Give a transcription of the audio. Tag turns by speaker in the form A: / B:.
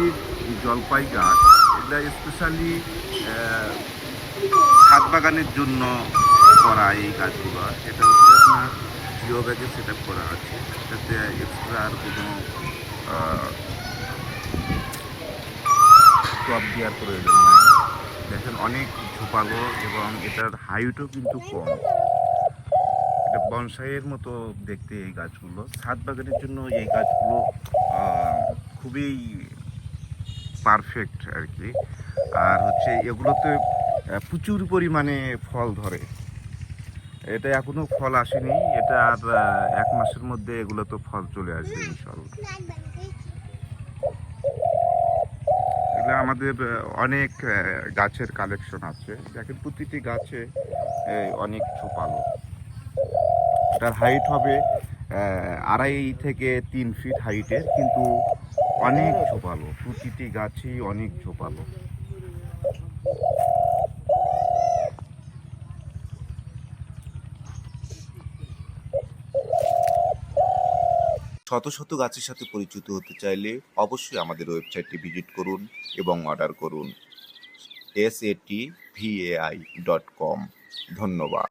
A: প্রজাতির জলপাই গাছ এটা স্পেশালি ছাদ বাগানের জন্য করা এই গাছগুলো। এটা হচ্ছে আপনার জিও ব্যাগে সেট আপ করা আছে। এটাতে এক্সট্রা আর কোনো টপ দেওয়ার প্রয়োজন নাই। দেখেন অনেক ঝোপালো এবং এটার হাইটও কিন্তু কম। এটা বনসাইয়ের মতো দেখতে এই গাছগুলো। ছাদ বাগানের জন্য এই গাছগুলো খুবই পারফেক্ট আর কি। আর হচ্ছে এগুলোতে প্রচুর পরিমাণে ফল ধরে। এটা এখনও ফল আসেনি, এটা আর এক মাসের মধ্যে এগুলো তো ফল চলে আসবে ইনশাল্লাহ এগুলো আমাদের অনেক গাছের কালেকশন আছে। দেখেন প্রতিটি গাছে অনেক ছোপালো এটার হাইট হবে আড়াই থেকে তিন ফিট হাইটের কিন্তু অনেক ঝোপালো, প্রতিটি গাছই অনেক ঝোপালো।
B: শত শত গাছের সাথে পরিচিত হতে চাইলে অবশ্যই আমাদের ওয়েবসাইটটি ভিজিট করুন এবং অর্ডার করুন। S A T V A I dot com ধন্যবাদ।